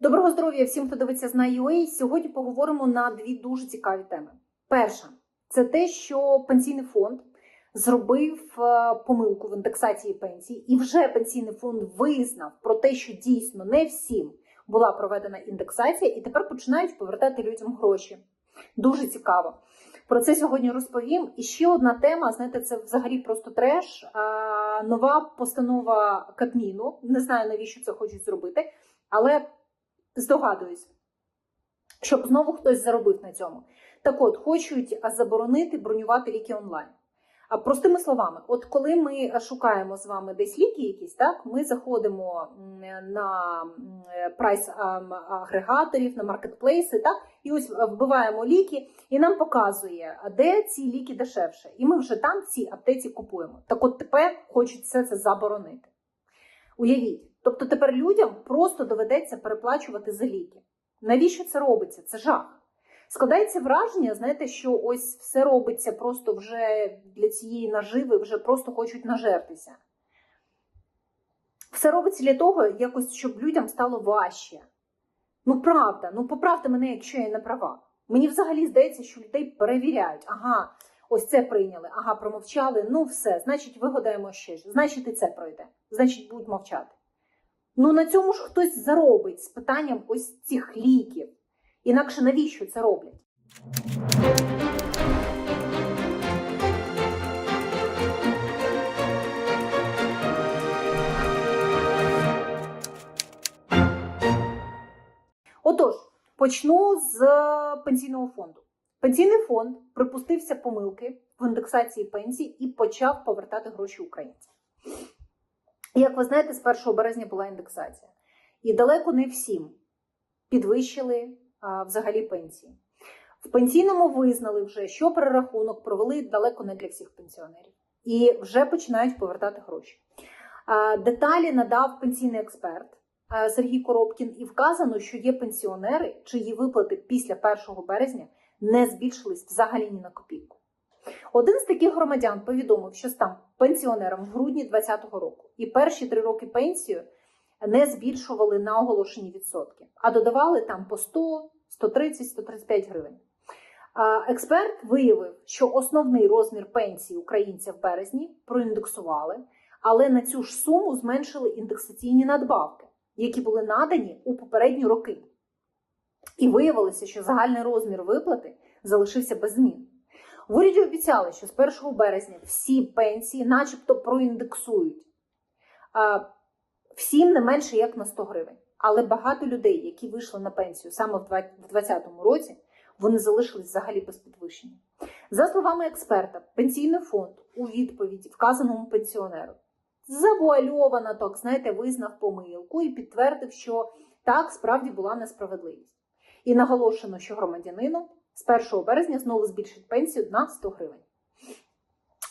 Доброго здоров'я всім, хто дивиться з UA. Сьогодні поговоримо на дві дуже цікаві теми. Перша це те, що пенсійний фонд зробив е, помилку в індексації пенсій, і вже пенсійний фонд визнав про те, що дійсно не всім була проведена індексація, і тепер починають повертати людям гроші. Дуже цікаво. Про це сьогодні розповім. І ще одна тема: знаєте, це взагалі просто треш. Нова постанова Кабміну. Не знаю навіщо це хочуть зробити, але здогадуюсь, щоб знову хтось заробив на цьому. Так от, хочуть заборонити бронювати ліки онлайн. А простими словами, от коли ми шукаємо з вами десь ліки, якісь, так ми заходимо на прайс агрегаторів, на маркетплейси, так, і ось вбиваємо ліки, і нам показує, де ці ліки дешевше. І ми вже там в цій аптеці купуємо. Так от тепер хочуть все це заборонити. Уявіть, тобто тепер людям просто доведеться переплачувати за ліки. Навіщо це робиться? Це жах. Складається враження, знаєте, що ось все робиться просто вже для цієї наживи, вже просто хочуть нажертися. Все робиться для того, якось, щоб людям стало важче. Ну, правда, ну поправте мене, якщо я не права. Мені взагалі здається, що людей перевіряють. Ага, ось це прийняли, ага, промовчали. Ну, все, значить, вигадаємо ще. Значить, і це пройде. Значить, будуть мовчати. Ну на цьому ж хтось заробить з питанням ось цих ліків. Інакше навіщо це роблять? Отож, почну з пенсійного фонду. Пенсійний фонд припустився помилки в індексації пенсій і почав повертати гроші українцям. Як ви знаєте, з 1 березня була індексація. І далеко не всім підвищили а, взагалі пенсії. В пенсійному визнали вже, що перерахунок провели далеко не для всіх пенсіонерів. І вже починають повертати гроші. А, деталі надав пенсійний експерт Сергій Коробкін, і вказано, що є пенсіонери, чиї виплати після 1 березня не збільшились взагалі ні на копійку. Один з таких громадян повідомив, що став пенсіонером в грудні 2020 року, і перші три роки пенсію не збільшували на оголошені відсотки, а додавали там по 100, 130, 135 гривень. Експерт виявив, що основний розмір пенсії українця в березні проіндексували, але на цю ж суму зменшили індексаційні надбавки, які були надані у попередні роки. І виявилося, що загальний розмір виплати залишився без змін. В уряді обіцяли, що з 1 березня всі пенсії, начебто, проіндексують. Всім не менше як на 100 гривень. Але багато людей, які вийшли на пенсію саме в 2020 році, вони залишились взагалі без підвищення. За словами експерта, пенсійний фонд у відповіді вказаному пенсіонеру завуальовано так, знаєте, визнав помилку і підтвердив, що так справді була несправедливість. І наголошено, що громадянину з 1 березня знову збільшить пенсію на 100 гривень.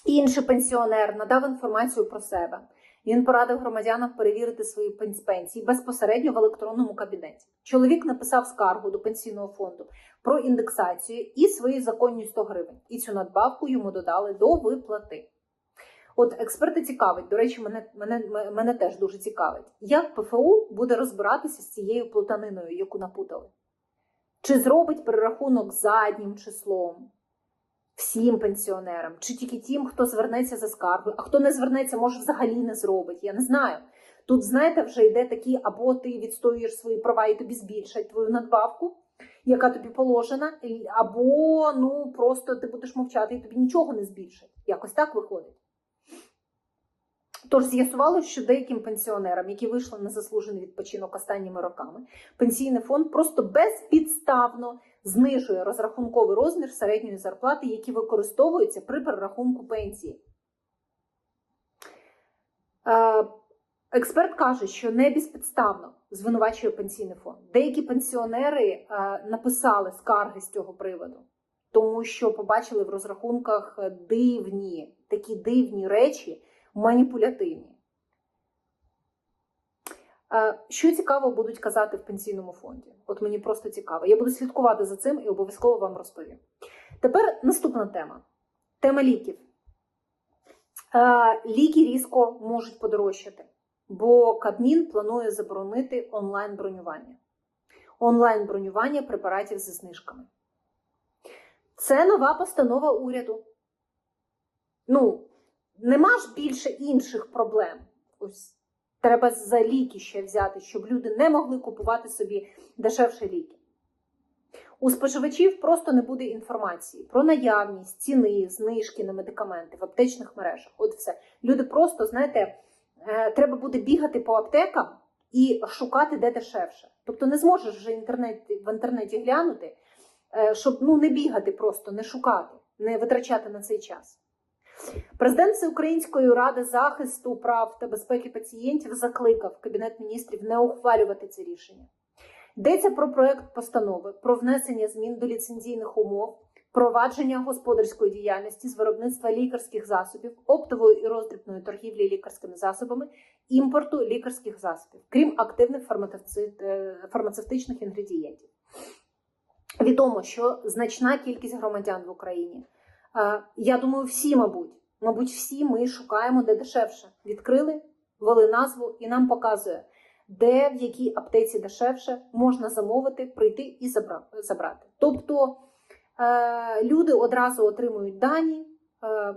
Інший пенсіонер надав інформацію про себе. Він порадив громадянам перевірити свої пенсії безпосередньо в електронному кабінеті. Чоловік написав скаргу до пенсійного фонду про індексацію і свої законні 100 гривень. І цю надбавку йому додали до виплати. От експерти цікавить, до речі, мене, мене, мене теж дуже цікавить, як ПФУ буде розбиратися з цією плутаниною, яку напутали. Чи зробить перерахунок заднім числом всім пенсіонерам, чи тільки тим, хто звернеться за скаргою, а хто не звернеться, може взагалі не зробить. Я не знаю. Тут, знаєте, вже йде такі, або ти відстоюєш свої права і тобі збільшать твою надбавку, яка тобі положена, або ну просто ти будеш мовчати і тобі нічого не збільшать. Якось так виходить. Тож з'ясувало, що деяким пенсіонерам, які вийшли на заслужений відпочинок останніми роками, пенсійний фонд просто безпідставно знижує розрахунковий розмір середньої зарплати, які використовуються при перерахунку пенсії. Експерт каже, що не безпідставно звинувачує пенсійний фонд. Деякі пенсіонери написали скарги з цього приводу, тому що побачили в розрахунках дивні, такі дивні речі маніпулятивні. Що цікаво будуть казати в пенсійному фонді? От мені просто цікаво. Я буду слідкувати за цим і обов'язково вам розповім. Тепер наступна тема: тема ліків. Ліки різко можуть подорожчати, бо Кабмін планує заборонити онлайн-бронювання. онлайн бронювання препаратів зі знижками. Це нова постанова уряду. Ну, нема ж більше інших проблем. Ось треба за ліки ще взяти, щоб люди не могли купувати собі дешевші ліки. У споживачів просто не буде інформації про наявність, ціни, знижки на медикаменти в аптечних мережах. От все. Люди просто, знаєте, е, треба буде бігати по аптекам і шукати де дешевше. Тобто не зможеш вже інтернет, в інтернеті глянути, е, щоб ну, не бігати просто, не шукати, не витрачати на цей час. Президент Всеукраїнської ради захисту прав та безпеки пацієнтів закликав Кабінет міністрів не ухвалювати це рішення. Йдеться про проект постанови про внесення змін до ліцензійних умов, провадження господарської діяльності з виробництва лікарських засобів, оптової і роздрібної торгівлі лікарськими засобами, імпорту лікарських засобів, крім активних е, фармацевтичних інгредієнтів. Відомо, що значна кількість громадян в Україні. Е, Я думаю, всі, мабуть, мабуть, всі ми шукаємо де дешевше. Відкрили, ввели назву і нам показує, де в якій аптеці дешевше можна замовити, прийти і забрати. Тобто е, люди одразу отримують дані, е,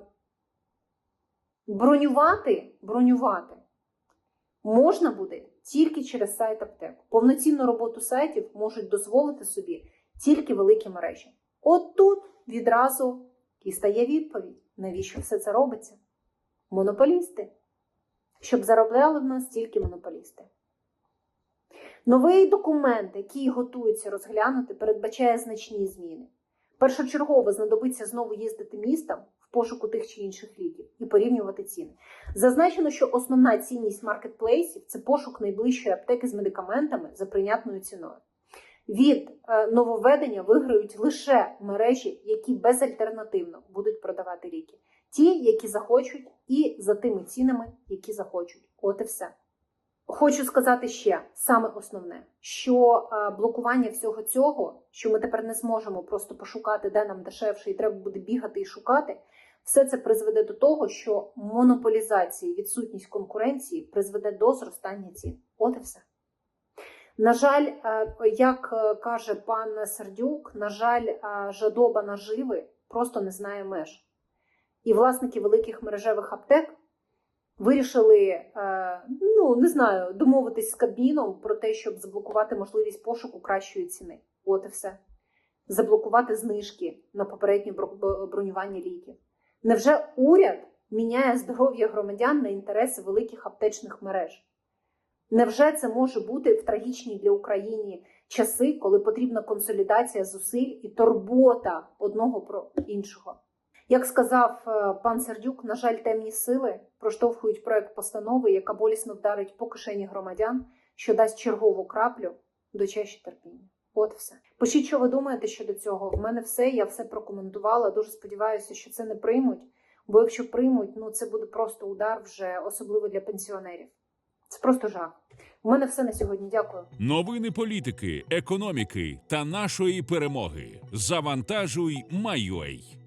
бронювати, бронювати можна буде тільки через сайт аптек. Повноцінну роботу сайтів можуть дозволити собі тільки великі мережі. От тут відразу і стає відповідь, навіщо все це робиться? Монополісти. Щоб заробляли в нас тільки монополісти. Новий документ, який готується розглянути, передбачає значні зміни. Першочергово знадобиться знову їздити містом в пошуку тих чи інших ліків і порівнювати ціни. Зазначено, що основна цінність маркетплейсів це пошук найближчої аптеки з медикаментами за прийнятною ціною. Від е, нововведення виграють лише мережі, які безальтернативно будуть продавати ліки. Ті, які захочуть, і за тими цінами, які захочуть. От і все. Хочу сказати ще саме основне, що е, блокування всього цього, що ми тепер не зможемо просто пошукати, де нам дешевше, і треба буде бігати і шукати, все це призведе до того, що монополізація, відсутність конкуренції призведе до зростання цін. От і все. На жаль, е, як е, каже пан Сердюк, на жаль, е, жадоба наживи просто не знає меж. І власники великих мережевих аптек вирішили, ну не знаю, домовитись з Кабміном про те, щоб заблокувати можливість пошуку кращої ціни. От і все. Заблокувати знижки на попереднє бронювання ліків. Невже уряд міняє здоров'я громадян на інтереси великих аптечних мереж? Невже це може бути в трагічні для України часи, коли потрібна консолідація зусиль і турбота одного про іншого? Як сказав е, пан Сердюк, на жаль, темні сили проштовхують проект постанови, яка болісно вдарить по кишені громадян, що дасть чергову краплю до чаші терпіння. От все. Пишіть, що ви думаєте щодо цього. В мене все, я все прокоментувала. Дуже сподіваюся, що це не приймуть. Бо якщо приймуть, ну це буде просто удар вже особливо для пенсіонерів. Це просто жах. У мене все на сьогодні. Дякую. Новини політики, економіки та нашої перемоги. Завантажуй, майой.